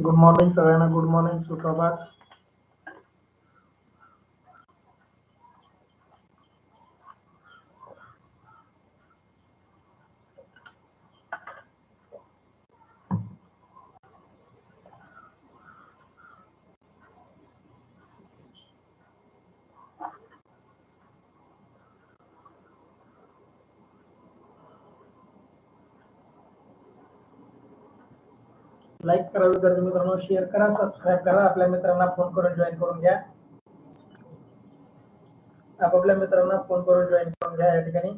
Good morning সারায়না good morning সুপ্রভাত like करा विद्यार्थी मित्रांनो शेअर करा सबस्क्राईब करा आपल्या मित्रांना फोन करून जॉईन करून घ्या. आपापल्या मित्रांना फोन करून जॉईन करून घ्या या ठिकाणी.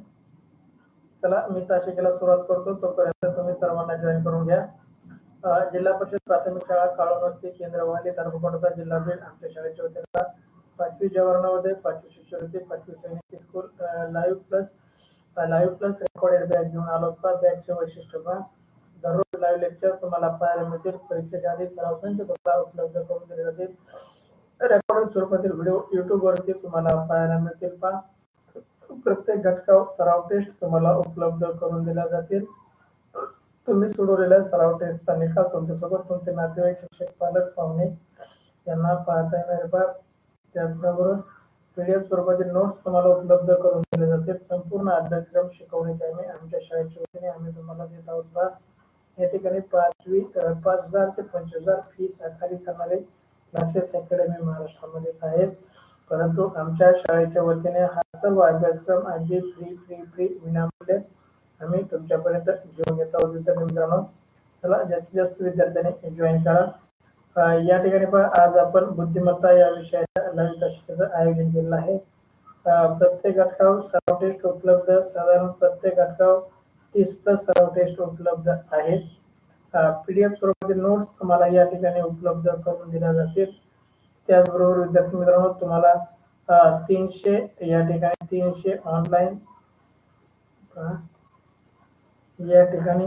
चला मी ताशिकेला सुरुवात करतो. तोपर्यंत तुम्ही सर्वांना जॉईन करून घ्या. जिल्हा परिषद प्राथमिक शाळा काळोमस्ती केंद्र वाली तालुका जिल्हा बीड आमच्या शाळेच्या वतीनं पाचवी जवाहरनवोदय पाचवी शिष्यवृत्ती पाचवी Sainik school live plus live plus recorded bag घेऊन आलो होता. बॅगचे वैशिष्ट्य पहा. लाईव्ह लेक्चर तुम्हाला पाहायला मिळतील. परीक्षेच्या आधी सराव संच तुम्हाला उपलब्ध करून दिले जातील. रेकॉर्ड स्वरूपातील व्हिडिओ युट्यूब वरती तुम्हाला पाहायला मिळतील. पा प्रत्येक घटकावर सराव टेस्ट तुम्हाला उपलब्ध करून दिल्या जातील. तुम्ही सोडवलेल्या सराव टेस्टचा निकाल तुमच्यासोबत तुमचे नातेवाईक शिक्षक पालक पाहुणे यांना पाहता येणार पा त्याचबरोबर पीडीएफ स्वरूपातील नोट्स तुम्हाला उपलब्ध करून दिले जातील. संपूर्ण अभ्यासक्रम शिकवण्याचे आम्ही आमच्या शाळेच्या वतीने आम्ही तुम्हाला देत आहोत. या ठिकाणी पाचवी पाच हजार ते पंचवीस हजार फी सरकारी करणारे क्लासेस अकॅडमी महाराष्ट्रामध्ये आहेत. परंतु आमच्या शाळेच्या वतीने हा सर्व अभ्यासक्रम अगदी फ्री फ्री फ्री विनामूल्य आम्ही तुमच्यापर्यंत घेऊन येत आहोत. विद्यार्थी मित्रांनो चला जास्तीत जास्त विद्यार्थ्यांनी जॉईन करा. या ठिकाणी पण आज आपण बुद्धिमत्ता या विषयाच्या नवीन तासिकेचं आयोजन केलेलं आहे. प्रत्येक घटकावर सर्व टेस्ट उपलब्ध. साधारण प्रत्येक घटकावर तीस प्लस सराव टेस्ट उपलब्ध आहेत. पीडीएफ स्वरूपातील नोट्स तुम्हाला या ठिकाणी उपलब्ध करून दिल्या जातील. त्याचबरोबर विद्यार्थी मित्रांनो तुम्हाला तीनशे या ठिकाणी तीनशे ऑनलाईन या ठिकाणी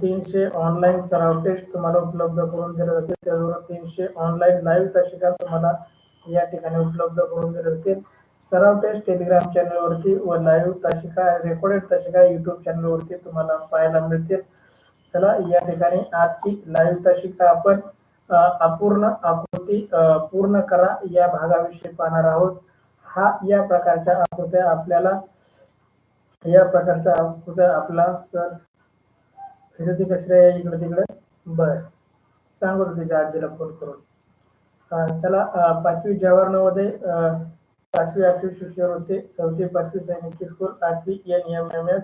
तीनशे ऑनलाईन सराव टेस्ट तुम्हाला उपलब्ध करून दिले जातील. त्याचबरोबर तीनशे ऑनलाईन लाईव्ह तासिका तुम्हाला या ठिकाणी उपलब्ध करून दिले जातील. सराव टेस्ट टेलिग्राम चॅनलवरती व लाईव्ह तासिका रेकॉर्डेड तासिका युट्यूब चॅनलवरती तुम्हाला पाहायला मिळतील. चला या ठिकाणी आजची लाईव्ह तासिका आपण अपूर्ण आकृती पूर्ण करा या भागाविषयी पाहणार आहोत. हा या प्रकारच्या आकृत्या आपल्याला या प्रकारच्या आकृत्या आपला सर फिरती कशा इकडे तिकडे. बर सांगू तुझ्या आजीला फोन करून. चला पाचवी जवाहर नवोदय पाचवी आठवी शिष्यवृत्ती चौथी पाचवी सैनिकी स्कूल आठवी N M M S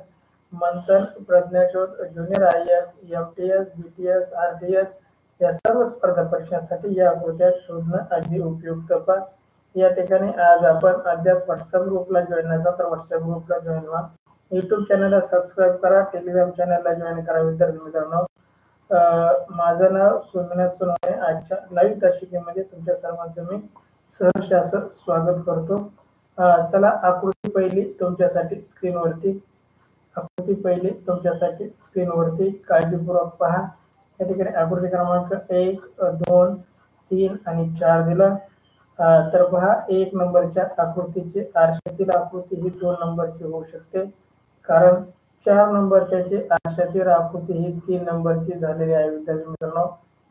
Manthan प्रज्ञाशोध junior I S M T S B T S R T S या सर्व स्पर्धा परीक्षांसाठी या आकृत्या शोधणं अगदी उपयुक्त पण. या ठिकाणी आज आपण अद्याप व्हॉट्सअप ग्रुपला जॉईन नसाल तर व्हॉट्सअप ग्रुपला जॉईन व्हा. युट्यूब चॅनलला सबस्क्राईब करा टेलिग्राम चॅनलला जॉईन करा विद्यार्थी मित्रांनो. माझं नाव सोमनाथ सोनवणे आजच्या लाईव्ह तासिकेमध्ये तुमच्या सर्वांचं मी सहर्ष स्वागत करतो. चला आकृती पहिली तुमच्यासाठी स्क्रीनवरती आकृती पहिली तुमच्यासाठी स्क्रीनवरती काळजीपूर्वक पहा. या ठिकाणी आकृती क्रमांक एक दोन तीन आणि चार दिला. तर पहा एक नंबरच्या आकृतीची आरशातील आकृती ही दोन नंबरची होऊ शकते. कारण चार नंबरच्या जी आरशातील आकृती ही तीन नंबरची झालेली आहे. विद्यार्थी मित्रांनो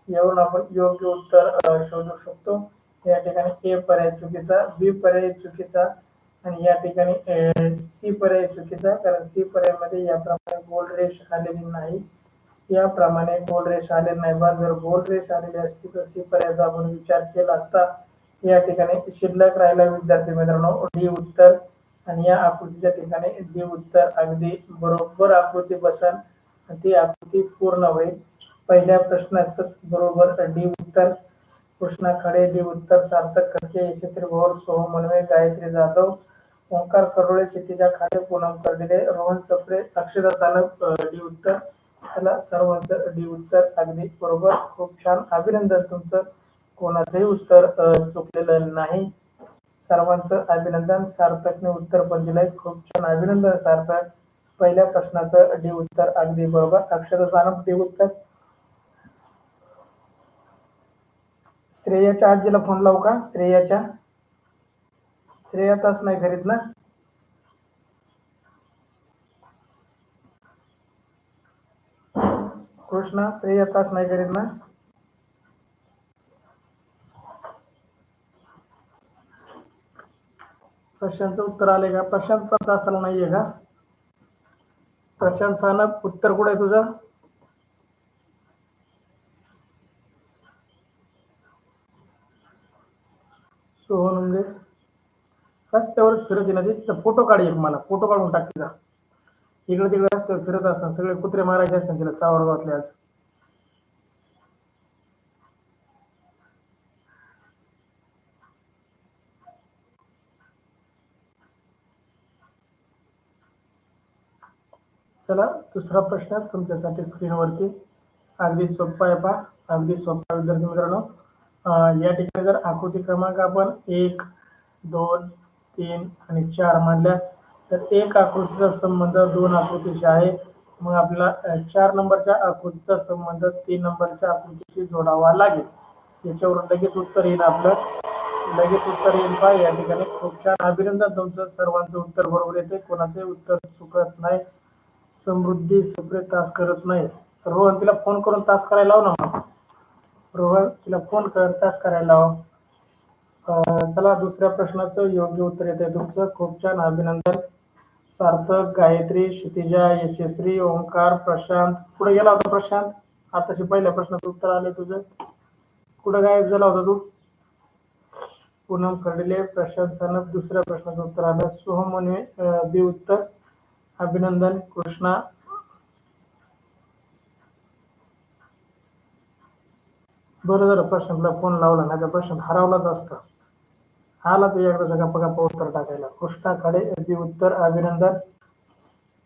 यावरून आपण योग्य उत्तर शोधू शकतो. या ठिकाणी ए पर्याय चुकीचा बी पर्याय चुकीचा आणि या ठिकाणी सी पर्याय चुकीचा. कारण सी पर्यायमध्ये याप्रमाणे गोल रेष आलेली नाही. याप्रमाणे गोल रेष आलेली नाही. बा जर गोल रेष आलेली असती तर सी पर्यायाचा आपण विचार केला असता या ठिकाणी शिल्लक राहिला विद्यार्थी मित्रांनो डी उत्तर. आणि या आकृतीच्या ठिकाणी डी उत्तर अगदी बरोबर आकृती बसल ती आकृती पूर्ण होईल. पहिल्या प्रश्नाच बरोबर डी उत्तर. कृष्णा खडे डी उत्तर सार्थक खडके यशस्वी भोर सोहम मनवे गायत्री जाधव ओंकार करोळे क्षितिजा खाडे पूनम कर्डिले रोहन सप्रे अक्षदा सानप अ, डी उत्तर चला सर्वांचं डी उत्तर अगदी बरोबर. खूप छान. अभिनंदन तुमचं. कोणाचंही उत्तर चुकलेलं नाही. सर्वांचं अभिनंदन. सार्थकने उत्तर पण दिलंय. खूप छान. अभिनंदन सार्थक. पहिल्या प्रश्नाचं डी उत्तर अगदी बरोबर. अक्षर सानप डी उत्तर. श्रेयाच्या आजीला फोन लावू का? श्रेयाच्या? श्रेया तास नाही घरीत ना? कृष्णा श्रेया तास नाही घरीत ना? प्रशांतच उत्तर आले का? प्रशांत पण तासाला नाहीये का? प्रशांत सांग उत्तर कुठे आहे तुझं? रस्त्यावर फिरत येणार तिथं फोटो काढ एक मला. फोटो काढून टाक तिचा इकडे तिकडे रस्त्यावर फिरत असं सगळे कुत्रे मारायचे असतात तिला सावरगावातले आज. चला दुसरा प्रश्न तुमच्यासाठी स्क्रीनवरती. अगदी सोपा आहे पहा. अगदी सोपा विद्यार्थी मित्रांनो. या ठिकाणी जर आकृती क्रमांक आपण एक दोन तीन आणि चार मांडल्या. तर एक आकृतीचा संबंध दोन आकृतीशी आहे. मग आपल्याला चार नंबरच्या आकृतीचा संबंध तीन नंबरच्या आकृतीशी जोडावा लागेल. याच्यावरून लगेच उत्तर येईल आपलं. लगेच उत्तर येईल पहा या ठिकाणी खूप छान. अभिनंदन तुमचं सर्वांचं. उत्तर बरोबर येते. कोणाचे उत्तर चुकत नाही. समृद्धी सुप्रे तास करत नाही. रोहन तिला फोन करून तास करायला लाव ना. मग. रोहन तिला फोन कर तास करायला लाव. चला दुसऱ्या प्रश्नाचं योग्य उत्तर येत आहे तुमचं. खूप छान अभिनंदन. सार्थक गायत्री क्षितिजा यशस्वी ओंकार प्रशांत. पुढे गेला होता प्रशांत? आताशी पहिल्या प्रश्नाचं उत्तर आले तुझं. कुठं गायब झाला होता तू? पूनम खर्डिले प्रशांत सानप दुसऱ्या प्रश्नाचं उत्तर आलं. सोहमने बी उत्तर. अभिनंदन कृष्णा. बरं झालं प्रशांतला फोन लावला नाही तर प्रशांत हरवलाच असता. आला तू एकदा गप्पा गप्पा उत्तर टाकायला. कृष्णा खडे अगदी उत्तर अभिनंदन.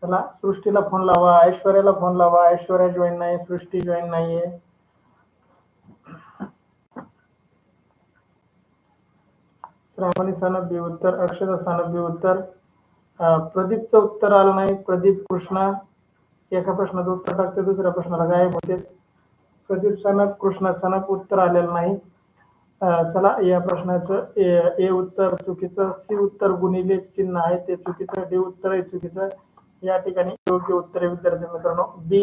चला सृष्टीला फोन लावा ऐश्वर्याला फोन लावा. ऐश्वर्या जॉईन नाही सृष्टी जॉईन नाहीये. श्रावणी सानबी उत्तर अक्षता सानबी उत्तर. अं, प्रदीपचं उत्तर आलं नाही. प्रदीप कृष्णा. एका प्रश्नाचं उत्तर टाकते दुसऱ्या प्रश्नाला गायब होते. प्रदीप सनक कृष्णा सनक उत्तर आलेलं नाही. चला या प्रश्नाचं ए ए उत्तर चुकीचं सी उत्तर गुणिले चिन्ह आहे ते चुकीचं डी उत्तर आहे चुकीचं. या ठिकाणी योग्य उत्तर आहे विद्यार्थी मित्रांनो. बी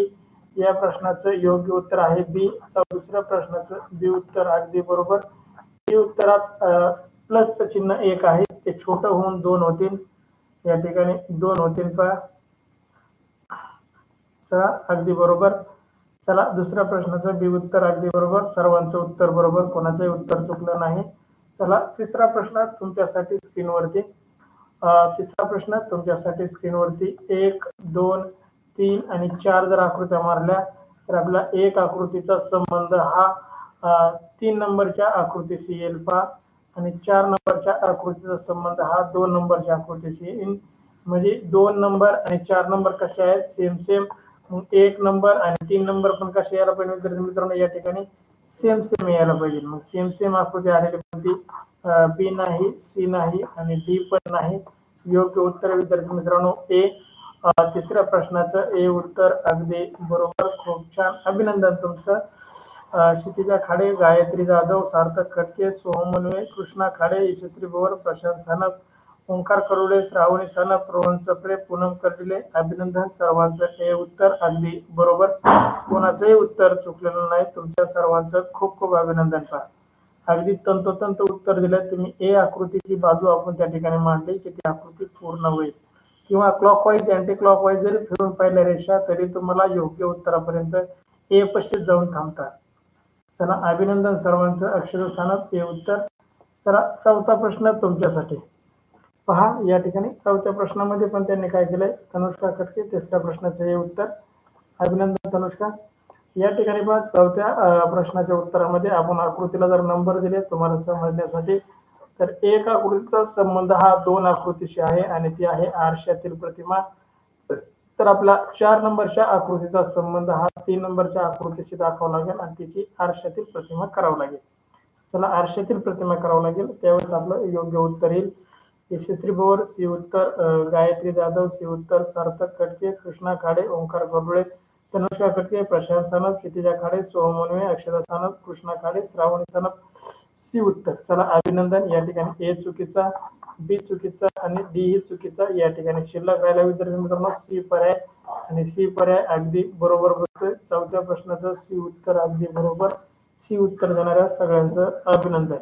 या प्रश्नाचं योग्य उत्तर आहे बी. दुसऱ्या प्रश्नाचं बी उत्तर अगदी बरोबर. बी उत्तरात प्लसचं चिन्ह एक आहे ते छोटं होऊन दोन होतील. या ठिकाणी दोन होतील पहा. अगदी बरोबर. चला दुसऱ्या प्रश्नाचं बी उत्तर अगदी बरोबर सर्वांचं उत्तर बरोबर कोणाचंही उत्तर चुकलं नाही. चला तिसरा प्रश्न तुमच्यासाठी स्क्रीनवरती. तिसरा प्रश्न तुमच्यासाठी स्क्रीनवरती. एक दोन तीन आणि चार जर आकृत्या मारल्या तर आपला एक आकृतीचा संबंध हा तीन नंबरच्या आकृतीशी येईल पहा. आणि चार नंबरच्या आकृतीचा संबंध हा दोन नंबरच्या आकृतीशी येईल. म्हणजे दोन नंबर आणि चार नंबर कसे आहेत? सेम सेम मग एक नंबर आणि तीन नंबर पण कसे यायला पाहिजे विद्यार्थी मित्रांनो या ठिकाणी सेम सेम यायला पाहिजे. मग सेम सेम आकृती आलेली कोणती बी नाही सी नाही आणि डी पण नाही. योग्य उत्तर विद्यार्थी मित्रांनो ए तिसऱ्या प्रश्नाचं ए उत्तर अगदी बरोबर. खूप छान. अभिनंदन तुमचं. क्षितिजा खाडे गायत्री जाधव सार्थक खटके सोहमनवे कृष्णा खाडे यशस्वी पवार प्रशांत सानप ओंकार करुडे श्रावणी सण प्रवण सप्रे पूनम कर्डिले अभिनंदन सर्वांचं हे उत्तर अगदी बरोबर. कोणाचंही उत्तर चुकलेलं नाही. तुमच्या सर्वांचं खूप खूप अभिनंदन पहा. अगदी तंतोतंत उत्तर दिलं. तुम्ही ए आकृतीची बाजू आपण त्या ठिकाणी मांडली की ती आकृती पूर्ण होईल. किंवा क्लॉकवाईज अँटी क्लॉकवाईज जरी फिरून पाहिल्या रेषा तरी तुम्हाला योग्य उत्तरापर्यंत ए पश्चित जाऊन थांबतात चला अभिनंदन सर्वांचं. अक्षर सानप हे उत्तर. चला चौथा प्रश्न तुमच्यासाठी. पहा या ठिकाणी चौथ्या प्रश्नामध्ये पण त्यांनी काय केलंय? तनुष्का खटके तिसऱ्या प्रश्नाचं हे उत्तर. अभिनंदन तनुष्का या ठिकाणी पहा चौथ्या प्रश्नाच्या उत्तरामध्ये आपण आकृतीला जर नंबर दिले तुम्हाला समजण्यासाठी तर एक आकृतीचा संबंध हा दोन आकृतीशी आहे आणि ती आहे आरशातील प्रतिमा. तर आपला चार नंबरच्या आकृतीचा संबंध हा तीन नंबरच्या आकृतीशी दाखवावा लागेल आणि तिची आरशातील प्रतिमा करावं लागेल. चला आरशातील प्रतिमा करावं लागेल त्यावेळेस आपलं योग्य उत्तर येईल. यशस्वी बोर सी उत्तर गायत्री जाधव सी उत्तर सार्थक कटके कृष्णा खाडे ओंकार गोरबळे तनुष्का कटके प्रशांत सानप क्षितिजा खाडे सोहम मुनवे अक्षता सानप कृष्णा खाडे श्रावणी सानप सी उत्तर चला अभिनंदन. या ठिकाणी ए चुकीचा बी चुकीचा आणि डी ही चुकीचा. या ठिकाणी शिल्लक राहिला. विद्यार्थी मित्रांनो सी पर्याय आणि सी पर्याय अगदी बरोबर बसतोय चौथ्या प्रश्नाचं सी उत्तर अगदी बरोबर. सी उत्तर देणाऱ्या सगळ्यांचं अभिनंदन.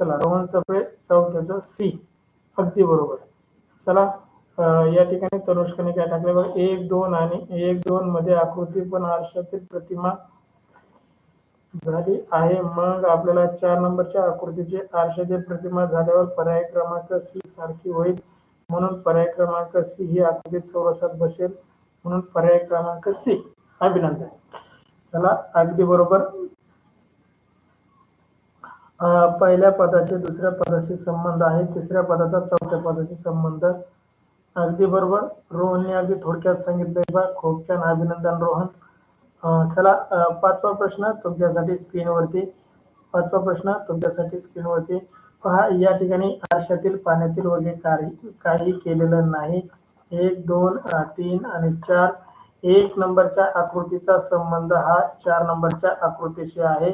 चला रोहन सफळे चौथ्याचं सी. अगदी बरोबर. चला या ठिकाणी तनुष्काने काय टाकले. बघा एक दोन आणि एक दोन मध्ये आकृती पण आरशातील प्रतिमा झाली आहे. मग आपल्याला चार नंबरच्या आकृतीची आरशातील प्रतिमा झाल्यावर पर्याय क्रमांक सी सारखी होईल. म्हणून पर्याय क्रमांक सी ही आकृती चौरसात बसेल. म्हणून पर्याय क्रमांक सी. अभिनंदन. चला अगदी बरोबर. पहिल्या पदाचे दुसऱ्या पदाशी संबंध आहे. तिसऱ्या पदाचा चौथ्या पदाशी संबंध. अगदी बरोबर. रोहनने अगदी थोडक्यात सांगितलंय बा खूप छान अभिनंदन रोहन. चला पाचवा प्रश्न तुमच्यासाठी स्क्रीनवरती. पाचवा प्रश्न तुमच्यासाठी स्क्रीनवरती. पहा या ठिकाणी आरशातील पाण्यातील वगैरे काही केलेलं नाही. एक दोन तीन आणि चार. एक नंबरच्या आकृतीचा संबंध हा चार नंबरच्या आकृतीशी आहे.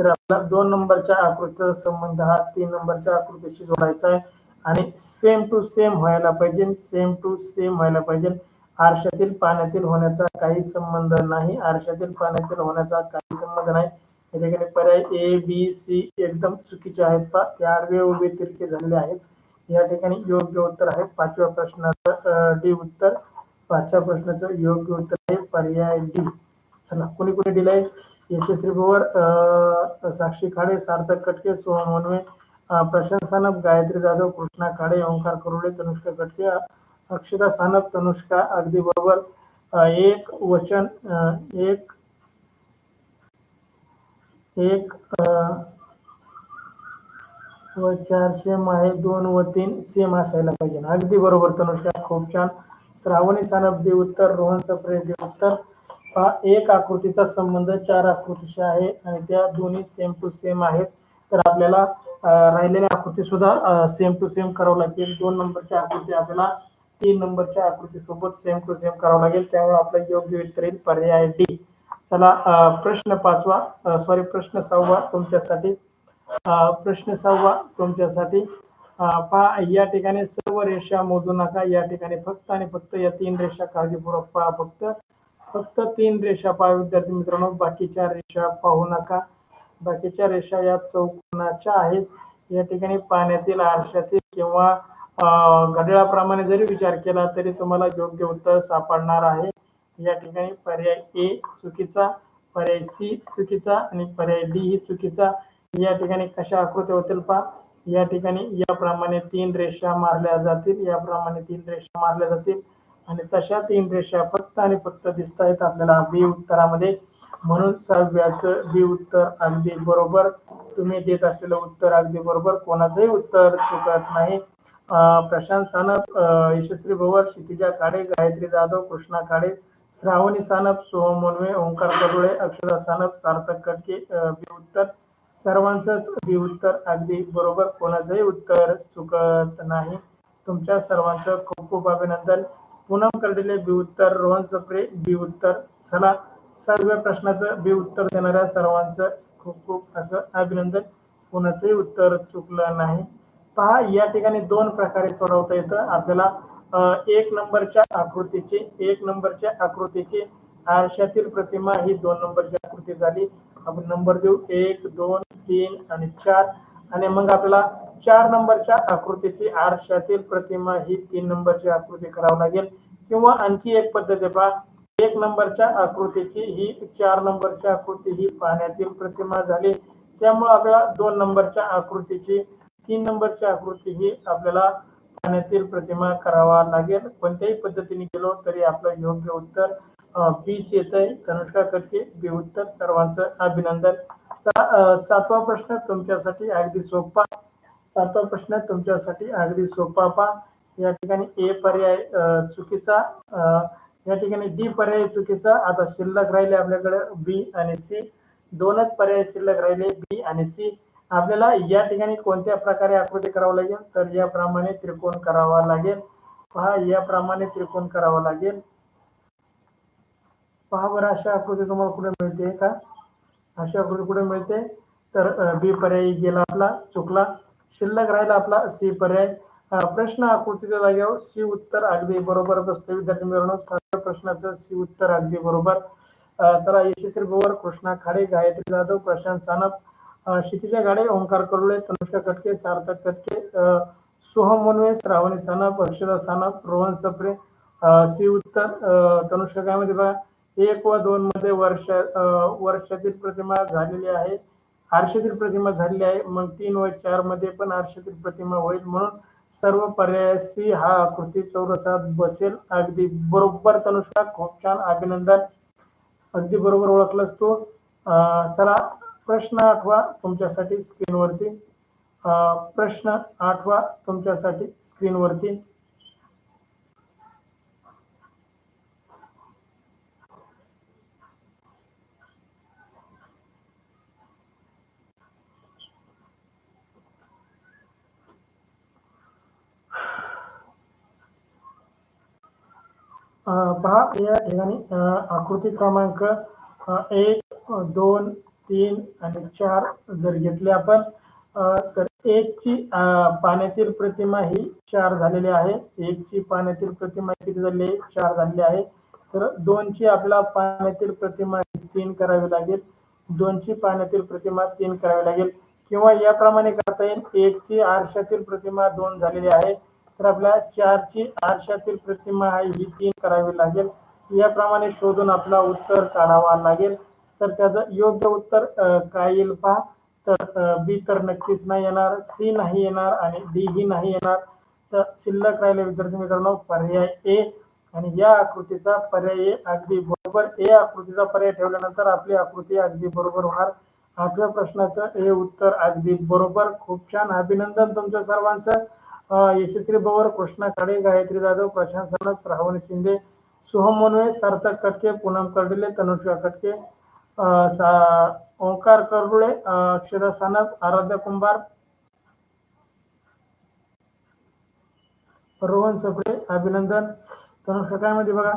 तर आपला दोन नंबरच्या आकृतीचा संबंध हा तीन नंबरच्या आकृतीशी जोडायचा आहे. आणि सेम टू सेम व्हायला पाहिजे. सेम टू सेम व्हायला पाहिजे. आरशातील पाण्यातील होण्याचा काही संबंध नाही. आरशातील पाण्यातील होण्याचा काही संबंध नाही. या ठिकाणी पर्याय ए बी सी एकदम चुकीचे आहेत. पा ते आडवे उभे तिरके झालेले आहेत. या ठिकाणी योग्य उत्तर आहे. पाचव्या प्रश्नाचं डी उत्तर. पाचव्या प्रश्नाचं योग्य उत्तर आहे. पर्याय डी चला कोणी कोणी दिलंय? यशस्वी भोवर साक्षी खाडे सार्थक कटके सोहम वनवे प्रशांत सानप गायत्री जाधव कृष्णा खाडे ओंकार करुडे तनुष्का कटके अक्षता सानप तनुष्का अगदी बरोबर. एक वचन एक एक व चारशे सेम आहे दोन व तीन सेम असायला पाहिजे. अगदी बरोबर तनुष्का. खूप छान. श्रावणी सानप दे उत्तर रोहन सप्रे दे उत्तर हा एक आकृतीचा संबंध चार आकृतीशी आहे आणि त्या दोन्ही सेम टू सेम आहेत. तर आपल्याला राहिलेल्या आकृती सुद्धा सेम टू सेम करावं लागेल. दोन नंबरच्या आकृती आपल्याला तीन नंबरच्या आकृती सोबत सेम टू सेम करावं लागेल. त्यामुळे आपलं योग्य उत्तर येईल पर्याय डी. चला प्रश्न पाचवा सॉरी प्रश्न सहावा तुमच्यासाठी. प्रश्न सहावा तुमच्यासाठी. पहा या ठिकाणी सर्व रेषा मोजू नका. या ठिकाणी फक्त आणि फक्त या तीन रेषा काळजीपूर्वक पहा. फक्त फक्त तीन रेषा पहा विद्यार्थी मित्रांनो. बाकीच्या रेषा पाहू नका. बाकीच्या रेषा या चौकोनाच्या आहेत. या ठिकाणी पाण्यातील आरशातील किंवा घड्याळाप्रमाणे जरी विचार केला तरी तुम्हाला योग्य उत्तर सापडणार आहे. या ठिकाणी पर्याय ए चुकीचा पर्याय सी चुकीचा आणि पर्याय डी ही चुकीचा. या ठिकाणी कशा आकृत्या होतील पहा. या ठिकाणी याप्रमाणे तीन रेषा मारल्या जातील. याप्रमाणे तीन रेषा मारल्या जातील. आणि तशा तीन रेषा फक्त आणि फक्त दिसत आहेत आपल्याला बी उत्तरामध्ये. म्हणून सहाव्याचं बी उत्तर अगदी बरोबर तुम्ही देत असलेलं उत्तर अगदी बरोबर. कोणाचंही उत्तर चुकत नाही. प्रशांत सानप यशस्वी भवर क्षितिजा खाडे गायत्री जाधव कृष्णा खाडे श्रावणी सानप सोहम मोनवे ओंकार करुळे अक्षरा सानप सार्थक कटके बी उत्तर. सर्वांचंच बी उत्तर अगदी बरोबर. कोणाचंही उत्तर चुकत नाही. तुमच्या सर्वांचं खूप खूप अभिनंदन. पूनम कर्डिले बी उत्तर रोहन सप्रे बी उत्तर. चला सर्व प्रश्नाचं बी उत्तर देणाऱ्या सर्वांचं खूप खूप असं अभिनंदन. कोणाचंही उत्तर चुकलं नाही. पहा या ठिकाणी दोन प्रकारे सोडवता येतं. आपल्याला एक नंबरच्या आकृतीची एक नंबरच्या आकृतीची आरशातील प्रतिमा ही दोन नंबरची आकृती झाली. आपण नंबर देऊ. एक दोन तीन आणि चार. आणि मग आपल्याला चार नंबरच्या आकृतीची आरशातील प्रतिमा ही तीन नंबरची आकृती करावी लागेल. किंवा आणखी एक पद्धत आहे पहा. एक नंबरच्या आकृतीची ही चार नंबरची आकृती ही पाण्यातील प्रतिमा झाली. त्यामुळे आपल्याला दोन नंबरच्या आकृतीची तीन नंबरची आकृती ही आपल्याला पाण्यातील प्रतिमा करावा लागेल. कोणत्याही पद्धतीने गेलो तरी आपलं योग्य उत्तर बीच येत आहे तनुष्का करते बी उत्तर. सर्वांचं अभिनंदन. सा- सातवा प्रश्न तुमच्यासाठी अगदी सोपा. सातवा प्रश्न तुमच्यासाठी अगदी सोपा पा या ठिकाणी ए पर्याय चुकीचा अं, या ठिकाणी डी पर्याय चुकीचा. आता शिल्लक राहिले आपल्याकडे बी आणि सी दोनच पर्याय शिल्लक राहिले बी आणि सी आपल्याला या ठिकाणी कोणत्या प्रकारे आकृती करावं लागेल? तर याप्रमाणे त्रिकोण करावा लागेल. पहा याप्रमाणे त्रिकोण करावा लागेल. पहा बरं अशा आकृती तुम्हाला कुठे मिळते का? अशा आकृती कुठे मिळते? तर बी पर्याय गेला आपला चुकला. शिल्लक राहिला आपला सी पर्याय. प्रश्न आकृतीच्या जागेवर सी उत्तर अगदी बरोबर बसते विद्यार्थी मिळवणं प्रश्नाचं सी उत्तर अगदी बरोबर. चला यशस्वी गोवर कृष्णा खाडे गायत्री जाधव प्रशांत सानप क्षितिजा गाडे ओंकार करुळे तनुष्का कटके सार्थक कटके सोहम मुनवे श्रावणी सानप हर्षदा सानप रोहन सप्रे सी उत्तर तनुष्का काय मध्ये बघा? एक व दोन मध्ये वर्ष वर्षातील प्रतिमा झालेली आहे. आरशातील प्रतिमा झालेली आहे. मग तीन व चारमध्ये पण आरशातील प्रतिमा होईल म्हणून सर्व पर्यायाशी हा आकृती चौरसात बसेल. अगदी बरोबर तनुष्का खूप छान अभिनंदन. अगदी बरोबर ओळखलास तू. चला प्रश्न आठवा तुमच्यासाठी स्क्रीनवरती प्रश्न आठवा तुमच्यासाठी स्क्रीनवरती पहा या ठिकाणी आकृती क्रमांक एक दोन तीन आणि चार जर घेतले आपण तर एकची पाण्यातील प्रतिमा ही चार झालेली आहे. एकची पाण्यातील प्रतिमा किती झाली आहे? चार झालेली आहे. तर दोनची आपल्याला पाण्यातील प्रतिमा तीन करावी लागेल. दोनची पाण्यातील प्रतिमा तीन करावी लागेल. किंवा याप्रमाणे करता येईल एकची आरशातील प्रतिमा दोन झालेली आहे. तर आपल्याला चारची आरशातील प्रतिमा आहे ही तीन करावी लागेल. याप्रमाणे शोधून आपला उत्तर काढावा लागेल. तर त्याचं योग्य उत्तर काय येईल पहा. तर बी तर नक्कीच नाही येणार सी नाही येणार आणि डी ही नाही येणार. तर शिल्लक राहिले विद्यार्थी मित्रांनो पर्याय ए. आणि या आकृतीचा पर्याय अगदी बरोबर. ए आकृतीचा पर्याय ठेवल्यानंतर आपली आकृती अगदी बरोबर होणार. आठव्या प्रश्नाचं हे उत्तर अगदी बरोबर. खूप छान. अभिनंदन तुमच्या सर्वांचं. यशस्वी बवर कृष्णा खाडे गायत्री जाधव प्रशांत सानप श्रावणी शिंदे सोहम मनवे सार्थक कटके पूनम कर्डिले तनुषा कटके ओंकार करुळे अक्षदा सानप आराध्या कुंभार रोहन सफळे अभिनंदन तनुष्का काय मध्ये बघा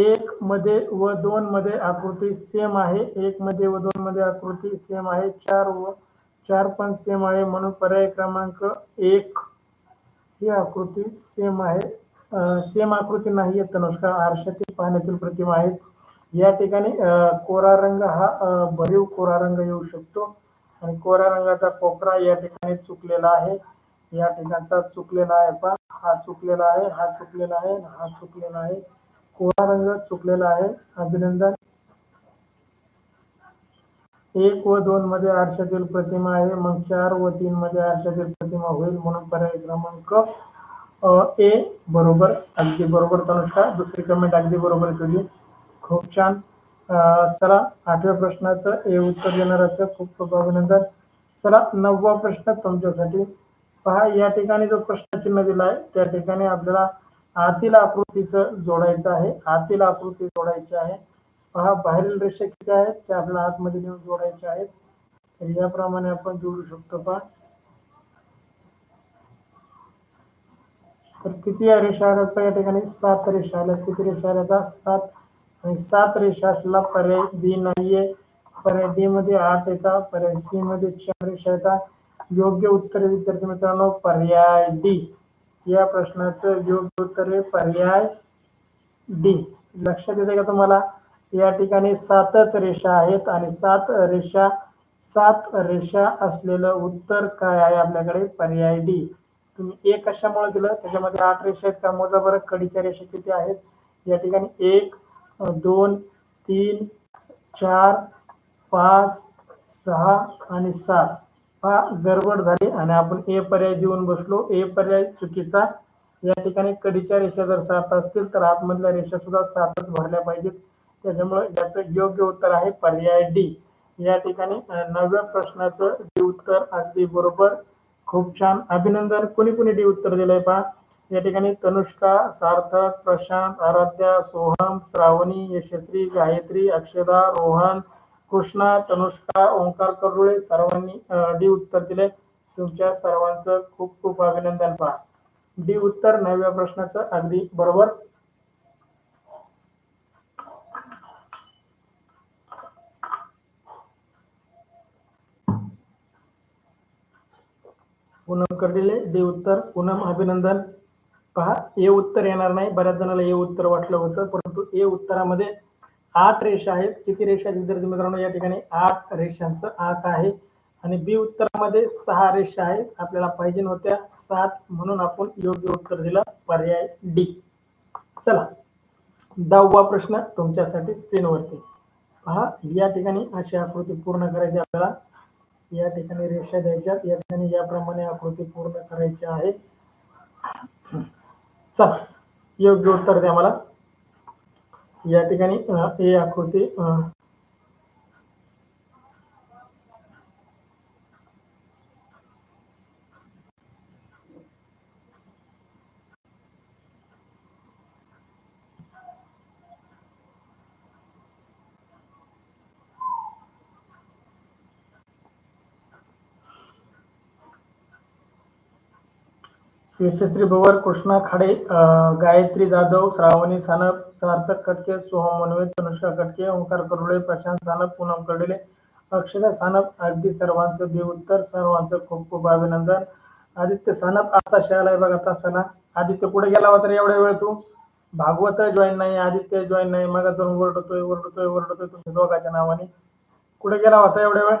एक मध्ये व दोन मध्ये आकृती सेम आहे एक मध्ये व दोन मध्ये आकृती सेम आहे चार व चार पण सेम आहे म्हणून पर्याय क्रमांक एक ही आकृती सेम आहे. सेम आकृती नाही आहे तनुष्का आरशातील पाण्यातील प्रतिमा आहेत या ठिकाणी कोरा रंग हा भरीव कोरा रंग येऊ शकतो. आणि कोरा रंगाचा कोपरा या ठिकाणी चुकलेला आहे. या ठिकाणचा चुकलेला आहे पा हा चुकलेला आहे हा चुकलेला आहे हा चुकलेला आहे. कोरा रंग चुकलेला आहे. अभिनंदन. एक व दोन मध्ये आरशातील प्रतिमा आहे मग चार व तीन मध्ये आरशातील प्रतिमा होईल म्हणून पर्याय क्रमांक ए बरोबर अगदी बरोबर तनुष्का. दुसरी कमेंट अगदी बरोबर आहे तुझी. खूप छान. चला आठव्या प्रश्नाचं ए उत्तर देणाऱ्याचं खूप खूप अभिनंदन. चला नववा प्रश्न तुमच्यासाठी. पहा या ठिकाणी जो प्रश्नचिन्ह दिला आहे त्या ठिकाणी आपल्याला आतील आकृतीचं जोडायचं आहे. आतील आकृती जोडायची आहे. पहा बाहेरील रेषा किती आहेत त्या आपल्याला आतमध्ये नेऊन जोडायच्या आहेत. तर याप्रमाणे आपण जोडू शकतो पहा. तर किती रेषा? आल्यात या ठिकाणी सात रेषा आल्या. किती रेषा आल्या सात. आणि सात रेषा असलेला पर्याय बी नाहीये. पर्याय डी मध्ये आठ येतात पर्याय सी मध्ये चार रेषा येतात योग्य उत्तर विद्यार्थी मित्रांनो पर्याय डी या प्रश्नाचं योग्य उत्तर आहे पर्याय डी लक्षात येते का तुम्हाला? या ठिकाणी सातच रेषा आहेत आणि सात रेषा सात रेषा असलेलं उत्तर काय आहे आपल्याकडे? पर्याय डी. तुम्ही एक कशामुळे दिलं? त्याच्यामध्ये आठ रेषा आहेत का? मोजा बरं कडीच्या रेषा किती आहेत? या ठिकाणी एक दोन तीन चार पाच सहा आणि सात. हा गडबड झाली आणि आपण ए पर्याय देऊन बसलो. ए पर्याय चुकीचा. या ठिकाणी कडीच्या रेषा जर सात असतील तर आतमधल्या रेषा सुद्धा सातच भरल्या पाहिजेत. त्याच्यामुळे याचं योग्य उत्तर आहे पर्याय डी. या ठिकाणी नव्या नवव्या प्रश्नाचं डी उत्तर अगदी बरोबर. खूप छान. अभिनंदन. कुणी कुणी डी उत्तर दिलंय पहा. या ठिकाणी तनुष्का सार्थक प्रशांत आराध्या सोहम श्रावणी यशस्वी गायत्री अक्षदा रोहन कृष्णा तनुष्का ओंकार करुळे सर्वांनी डी उत्तर दिले तुमच्या सर्वांचं खूप खूप अभिनंदन पहा. डी उत्तर नवव्या प्रश्नाचं अगदी बरोबर. पूनम दिले डी उत्तर. पूनम अभिनंदन पहा ए उत्तर येणार नाही. बऱ्याच जणांना ए उत्तर वाटलं होतं परंतु ए उत्तरामध्ये आठ रेषा आहेत. किती रेषा आहेत? विद्यार्थी मित्रांनो या ठिकाणी आठ रेषांचं आक आहे. आणि बी उत्तरामध्ये सहा रेषा आहेत. आपल्याला पाहिजे होत्या सात म्हणून आपण योग्य उत्तर दिलं. पर्याय डी. चला. दहावा प्रश्न तुमच्यासाठी स्क्रीनवरती. पहा या ठिकाणी अशी आकृती पूर्ण करायची आपल्याला. या ठिकाणी रेषा द्यायच्या या ठिकाणी याप्रमाणे आकृती पूर्ण करायची आहे. चला योग्य उत्तर द्या मला. या ठिकाणी ही आकृती यशस्वी भवर कृष्णा खाडे गायत्री जाधव श्रावणी सानप सार्थक कटके सोहम मनवे तनुष्का कटके ओंकार करुळे प्रशांत सानप पूनम कडेले अक्षरा सानप अगदी सर्वांचं बी उत्तर सर्वांचं खूप खूप अभिनंदन. आदित्य सानप आता शाळा बघ आता सना आदित्य कुठे गेला होता रे एवढ्या वेळ तू? भागवत जॉईन नाही आदित्य जॉईन नाही मग दोन ओरडतोय ओरडतोय ओरडतोय तुमच्या दोघाच्या नावाने. कुठे गेला होता एवढ्या वेळ?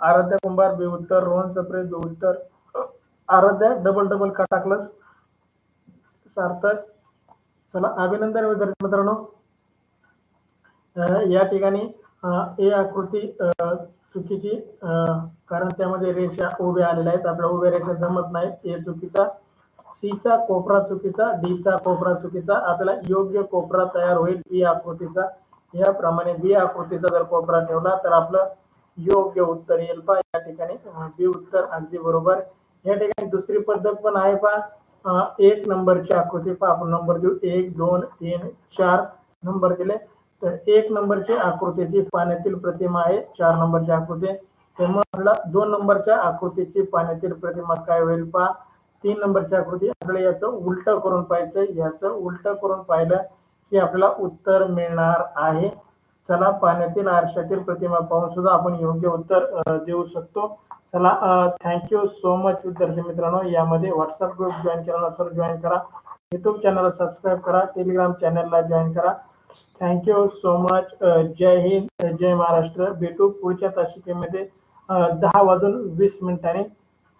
आराध्य कुंभार बेउत्तर रोहन सप्रे बेउत्तर. आराध्या डबल डबल का टाकलंस? सार्थक. चला अभिनंदन विद्यार्थी मित्रांनो. या ठिकाणी ए आकृती चुकीची कारण त्यामध्ये रेषा उभ्या आलेल्या आहेत. आपल्या उभ्या रेषा जमत नाहीत. ए चुकीचा सी चा कोपरा चुकीचा डी चा कोपरा चुकीचा. आपल्याला योग्य कोपरा तयार होईल बी आकृतीचा. याप्रमाणे बी आकृतीचा जर कोपरा ठेवला तर आपलं योग्य उत्तर येईल. पा या ठिकाणी बी उत्तर अगदी बरोबर. या ठिकाणी दुसरी पद्धत पण आहे पा एक नंबरची आकृती पहा. आपण नंबर देऊ. एक दोन तीन चार नंबर दिले. तर एक नंबरची आकृतीची पाण्यातील प्रतिमा आहे. चार नंबरची आकृती. तेव्हा आपल्याला दोन नंबरच्या आकृतीची पाण्यातील प्रतिमा काय होईल पहा. तीन नंबरची आकृती. आपल्याला याचं उलट करून पाहायचं याचं उलट करून पाहिलं की आपल्याला उत्तर मिळणार आहे. चला पाण्यातील आरशातील प्रतिमा पाहून सुद्धा आपण योग्य उत्तर देऊ शकतो. चला थँक्यू सो मच विद्यार्थी मित्रांनो. यामध्ये व्हॉट्सअप ग्रुप जॉईन केला नसेल जॉईन करा. युट्यूब चॅनलला सबस्क्राईब करा. टेलिग्राम चॅनलला जॉईन करा. थँक्यू सो मच जय हिंद जय महाराष्ट्र. भेटू पुढच्या तासिकेमध्ये दहा वाजून वीस मिनिटांनी.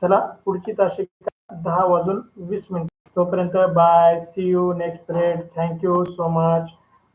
चला पुढची तासिका दहा वाजून वीस मिनिट. तोपर्यंत bye see you next red thank you so much